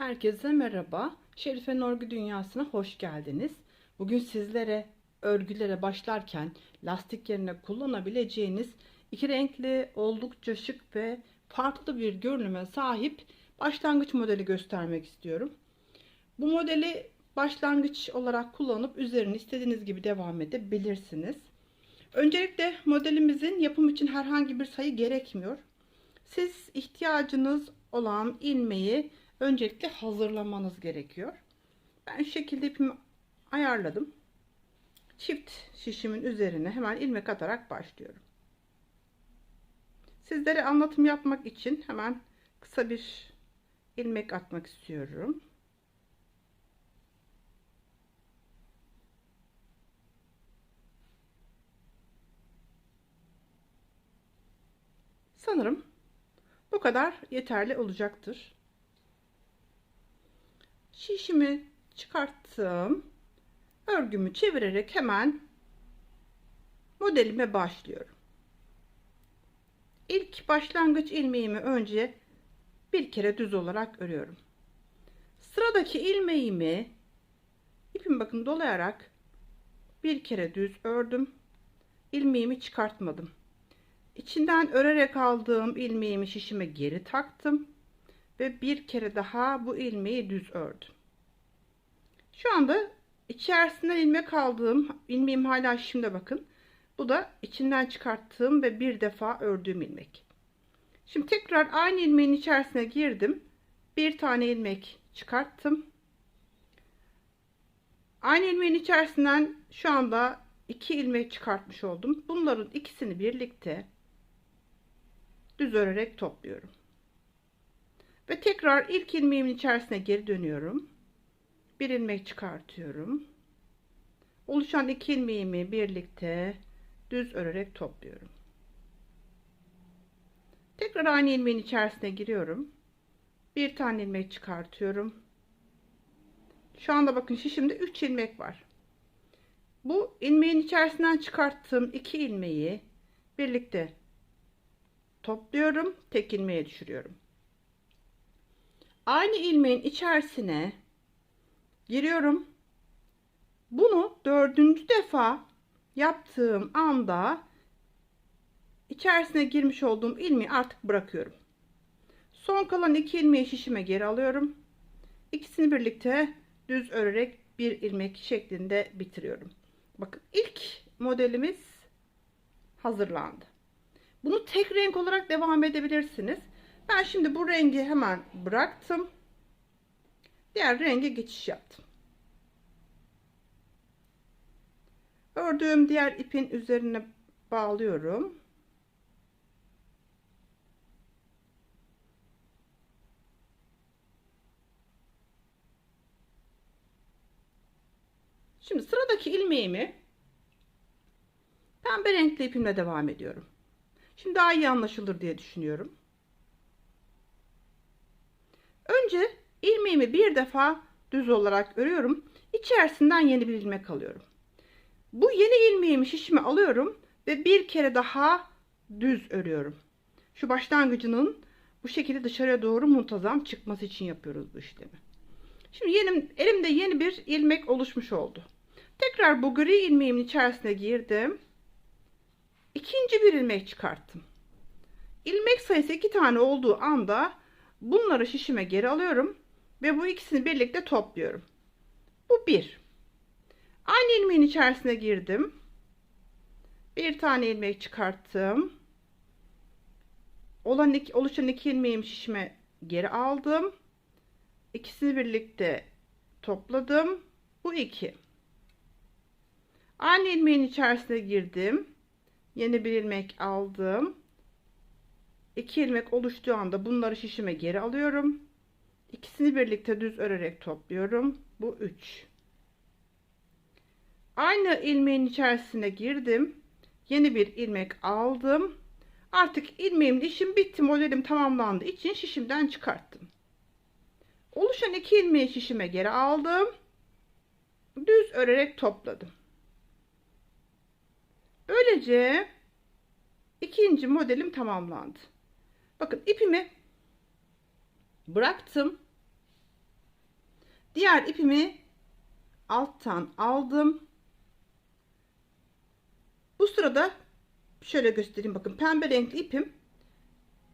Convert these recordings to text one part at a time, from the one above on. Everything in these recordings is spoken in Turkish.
Herkese merhaba. Şerife Örgü Dünyası'na hoş geldiniz. Bugün sizlere örgülere başlarken lastik yerine kullanabileceğiniz iki renkli, oldukça şık ve farklı bir görünüme sahip başlangıç modeli göstermek istiyorum. Bu modeli başlangıç olarak kullanıp üzerine istediğiniz gibi devam edebilirsiniz. Öncelikle modelimizin yapım için herhangi bir sayı gerekmiyor. Siz ihtiyacınız olan ilmeği öncelikle hazırlamanız gerekiyor. Ben şekilde ipimi ayarladım. Çift şişimin üzerine hemen ilmek atarak başlıyorum. Sizlere anlatım yapmak için hemen kısa bir ilmek atmak istiyorum. Sanırım bu kadar yeterli olacaktır. Şişimi çıkarttım. Örgümü çevirerek hemen modelime başlıyorum. İlk başlangıç ilmeğimi önce bir kere düz olarak örüyorum. Sıradaki ilmeğimi ipim bakın dolayarak bir kere düz ördüm. İlmeğimi çıkartmadım. İçinden örerek aldığım ilmeğimi şişime geri taktım ve bir kere daha bu ilmeği düz ördüm. Şu anda içerisinden ilmek aldığım ilmeğim hala şimdi bakın. Bu da içinden çıkarttığım ve bir defa ördüğüm ilmek. Şimdi tekrar aynı ilmeğin içerisine girdim. Bir tane ilmek çıkarttım. Aynı ilmeğin içerisinden şu anda iki ilmek çıkartmış oldum. Bunların ikisini birlikte düz örerek topluyorum. Ve tekrar ilk ilmeğimin içerisine geri dönüyorum. Bir ilmek çıkartıyorum. Oluşan iki ilmeğimi birlikte düz örerek topluyorum. Tekrar aynı ilmeğin içerisine giriyorum. Bir tane ilmek çıkartıyorum. Şu anda bakın şişimde 3 ilmek var. Bu ilmeğin içerisinden çıkarttığım iki ilmeği birlikte topluyorum. Tek ilmeğe düşürüyorum. Aynı ilmeğin içerisine giriyorum. Bunu dördüncü defa yaptığım anda içerisine girmiş olduğum ilmeği artık bırakıyorum. Son kalan iki ilmeği şişime geri alıyorum. İkisini birlikte düz örerek bir ilmek şeklinde bitiriyorum. Bakın ilk modelimiz hazırlandı. Bunu tek renk olarak devam edebilirsiniz. Ben şimdi bu rengi hemen bıraktım. Diğer renge geçiş yaptım. Ördüğüm diğer ipin üzerine bağlıyorum. Şimdi sıradaki ilmeğimi pembe renkli ipimle devam ediyorum. Şimdi daha iyi anlaşılır diye düşünüyorum. Önce ilmeğimi bir defa düz olarak örüyorum. İçerisinden yeni bir ilmek alıyorum. Bu yeni ilmeğimi şişime alıyorum ve bir kere daha düz örüyorum. Şu başlangıcının bu şekilde dışarıya doğru muntazam çıkması için yapıyoruz bu işlemi. Şimdi yeni, elimde yeni bir ilmek oluşmuş oldu. Tekrar bu gri ilmeğimin içerisine girdim. İkinci bir ilmek çıkarttım. İlmek sayısı iki tane olduğu anda bunları şişime geri alıyorum ve bu ikisini birlikte topluyorum. Bu bir. Aynı ilmeğin içerisine girdim. Bir tane ilmek çıkarttım. Olan iki, oluşan iki ilmeğimi şişime geri aldım. İkisini birlikte topladım. Bu iki. Aynı ilmeğin içerisine girdim. Yeni bir ilmek aldım. İki ilmek oluştuğu anda bunları şişime geri alıyorum. İkisini birlikte düz örerek topluyorum. Bu 3. Aynı ilmeğin içerisine girdim. Yeni bir ilmek aldım. Artık ilmeğimle işim bitti. Modelim tamamlandığı için şişimden çıkarttım. Oluşan iki ilmeği şişime geri aldım. Düz örerek topladım. Böylece ikinci modelim tamamlandı. Bakın ipimi bıraktım. Diğer ipimi alttan aldım. Bu sırada şöyle göstereyim bakın pembe renkli ipim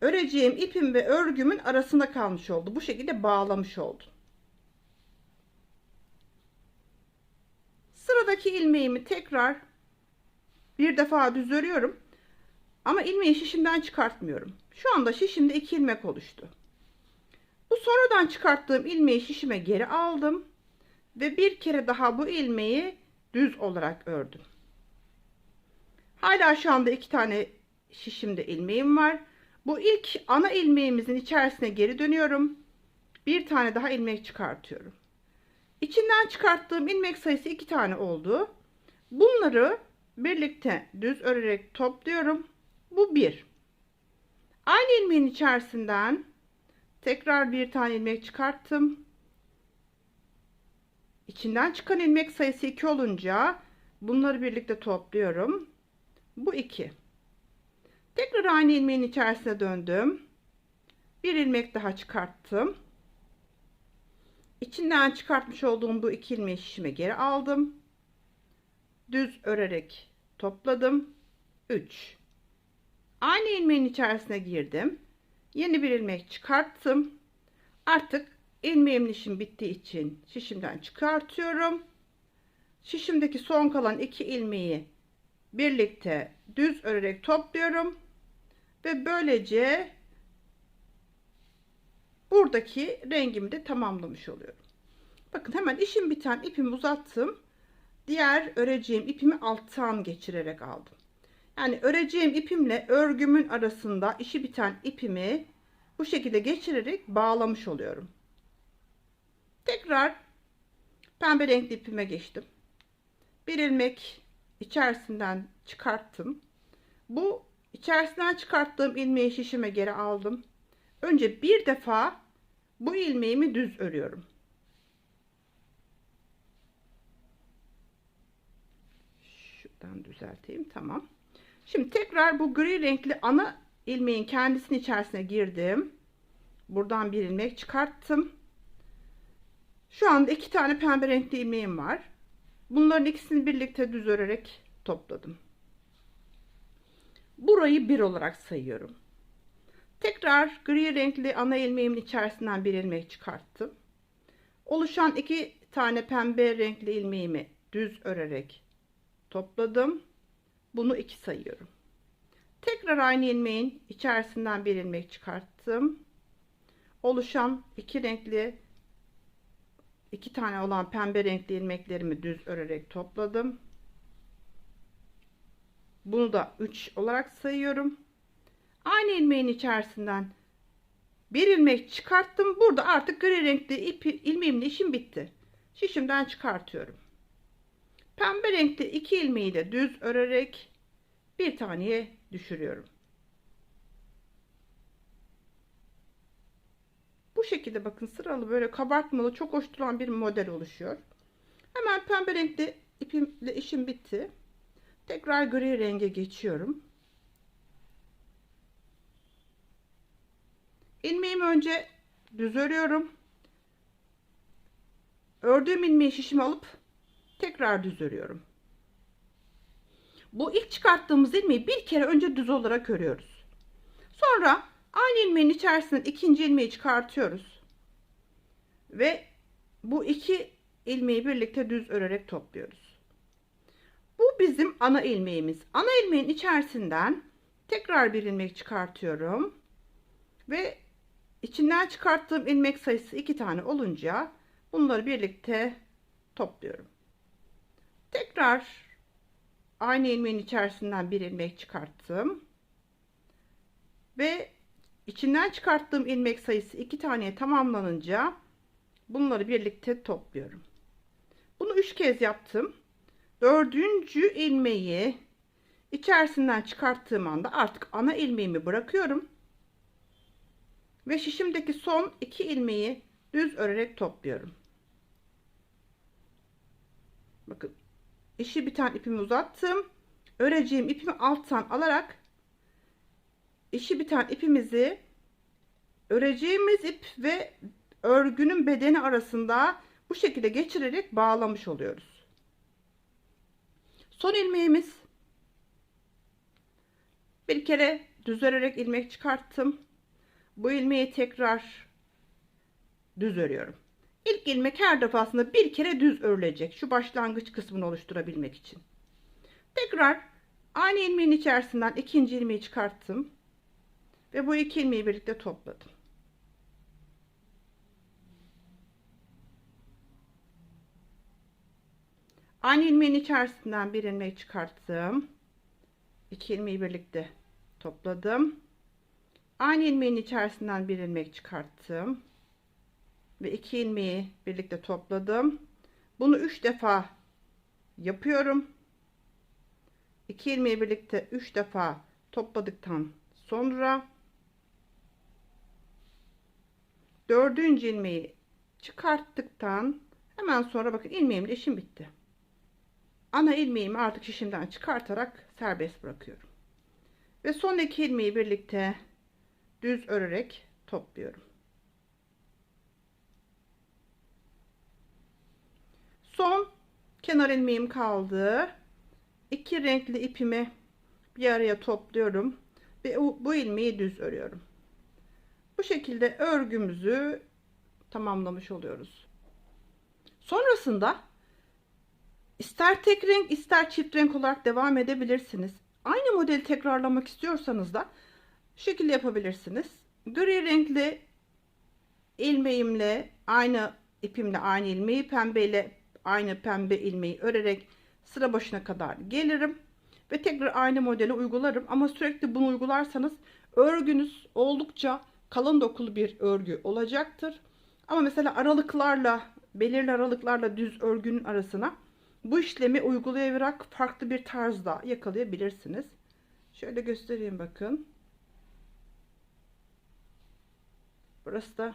öreceğim ipim ve örgümün arasında kalmış oldu. Bu şekilde bağlamış oldum. Sıradaki ilmeğimi tekrar bir defa düz örüyorum. Ama ilmeği şişimden çıkartmıyorum. Şu anda şişimde iki ilmek oluştu. Bu sonradan çıkarttığım ilmeği şişime geri aldım. Ve bir kere daha bu ilmeği düz olarak ördüm. Hala şu anda iki tane şişimde ilmeğim var. Bu ilk ana ilmeğimizin içerisine geri dönüyorum. Bir tane daha ilmek çıkartıyorum. İçinden çıkarttığım ilmek sayısı iki tane oldu. Bunları birlikte düz örerek topluyorum. Bu bir. Aynı ilmeğin içerisinden tekrar bir tane ilmek çıkarttım. İçinden çıkan ilmek sayısı 2 olunca bunları birlikte topluyorum. Bu 2. Tekrar aynı ilmeğin içerisine döndüm. Bir ilmek daha çıkarttım. İçinden çıkartmış olduğum bu iki ilmeği şişime geri aldım. Düz örerek topladım. 3. Aynı ilmeğin içerisine girdim. Yeni bir ilmek çıkarttım. Artık ilmeğimin işim bittiği için şişimden çıkartıyorum. Şişimdeki son kalan iki ilmeği birlikte düz örerek topluyorum ve böylece buradaki rengimi de tamamlamış oluyorum. Bakın hemen işim biten ipimi uzattım. Diğer öreceğim ipimi alttan geçirerek aldım. Yani öreceğim ipimle örgümün arasında işi biten ipimi bu şekilde geçirerek bağlamış oluyorum. Tekrar pembe renkli ipime geçtim. Bir ilmek içerisinden çıkarttım. Bu içerisinden çıkarttığım ilmeği şişime geri aldım. Önce bir defa bu ilmeğimi düz örüyorum. Şuradan düzelteyim. Tamam. Şimdi tekrar bu gri renkli ana ilmeğin kendisinin içerisine girdim. Buradan bir ilmek çıkarttım. Şu anda iki tane pembe renkli ilmeğim var. Bunların ikisini birlikte düz örerek topladım. Burayı bir olarak sayıyorum. Tekrar gri renkli ana ilmeğimin içerisinden bir ilmek çıkarttım. Oluşan iki tane pembe renkli ilmeğimi düz örerek topladım. Bunu iki sayıyorum. Tekrar aynı ilmeğin içerisinden bir ilmek çıkarttım. Oluşan iki renkli iki tane olan pembe renkli ilmeklerimi düz örerek topladım. Bunu da 3 olarak sayıyorum. Aynı ilmeğin içerisinden bir ilmek çıkarttım. Burada artık gri renkli ipi, ilmeğimle işim bitti. Şişimden çıkartıyorum. Pembe renkli iki ilmeği de düz örerek bir taneye düşürüyorum. Bu şekilde bakın sıralı böyle kabartmalı çok hoş duran bir model oluşuyor. Hemen pembe renkli ipimle işim bitti. Tekrar gri renge geçiyorum. İlmeğimi önce düz örüyorum. Ördüğüm ilmeği şişime alıp tekrar düz örüyorum. Bu ilk çıkarttığımız ilmeği bir kere önce düz olarak örüyoruz. Sonra aynı ilmeğin içerisinden ikinci ilmeği çıkartıyoruz. Ve bu iki ilmeği birlikte düz örerek topluyoruz. Bu bizim ana ilmeğimiz. Ana ilmeğin içerisinden tekrar bir ilmek çıkartıyorum. Ve içinden çıkarttığım ilmek sayısı iki tane olunca bunları birlikte topluyorum. Tekrar aynı ilmeğin içerisinden bir ilmek çıkarttım. Ve içinden çıkarttığım ilmek sayısı iki taneye tamamlanınca bunları birlikte topluyorum. Bunu üç kez yaptım. Dördüncü ilmeği içerisinden çıkarttığım anda artık ana ilmeğimi bırakıyorum. Ve şişimdeki son iki ilmeği düz örerek topluyorum. Bakın işi biten ipimi uzattım. Öreceğim ipimi alttan alarak işi biten ipimizi öreceğimiz ip ve örgünün bedeni arasında bu şekilde geçirerek bağlamış oluyoruz. Son ilmeğimiz bir kere düz örerek ilmek çıkarttım. Bu ilmeği tekrar düz örüyorum. İlk ilmek her defasında bir kere düz örülecek. Şu başlangıç kısmını oluşturabilmek için. Tekrar aynı ilmeğin içerisinden ikinci ilmeği çıkarttım. Ve bu iki ilmeği birlikte topladım. Aynı ilmeğin içerisinden bir ilmek çıkarttım. İki ilmeği birlikte topladım. Aynı ilmeğin içerisinden bir ilmek çıkarttım. Ve iki ilmeği birlikte topladım. Bunu üç defa yapıyorum. İki ilmeği birlikte üç defa topladıktan sonra dördüncü ilmeği çıkarttıktan hemen sonra bakın ilmeğimle işim bitti. Ana ilmeğimi artık şişimden çıkartarak serbest bırakıyorum. Ve son iki ilmeği birlikte düz örerek topluyorum. Son kenar ilmeğim kaldı. İki renkli ipimi bir araya topluyorum ve bu ilmeği düz örüyorum. Bu şekilde örgümüzü tamamlamış oluyoruz. Sonrasında ister tek renk ister çift renk olarak devam edebilirsiniz. Aynı modeli tekrarlamak istiyorsanız da şu şekilde yapabilirsiniz. Gri renkli ilmeğimle aynı ipimle aynı ilmeği pembeyle aynı pembe ilmeği örerek sıra başına kadar gelirim ve tekrar aynı modeli uygularım ama sürekli bunu uygularsanız örgünüz oldukça kalın dokulu bir örgü olacaktır. Ama mesela aralıklarla belirli aralıklarla düz örgünün arasına bu işlemi uygulayarak farklı bir tarzda yakalayabilirsiniz. Şöyle göstereyim bakın. Burası da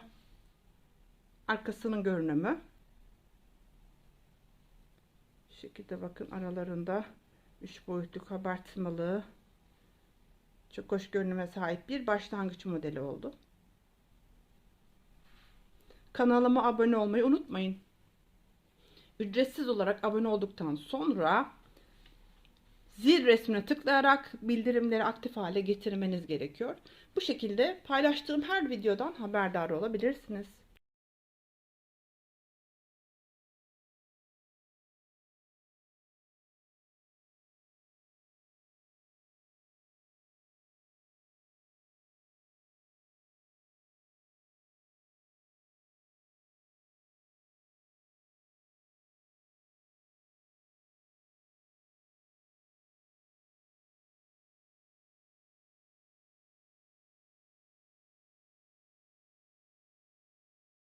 arkasının görünümü. Şekilde bakın aralarında 3 boyutlu kabartmalı çok hoş görünüme sahip bir başlangıç modeli oldu. Kanalıma abone olmayı unutmayın. Ücretsiz olarak abone olduktan sonra zil resmine tıklayarak bildirimleri aktif hale getirmeniz gerekiyor. Bu şekilde paylaştığım her videodan haberdar olabilirsiniz.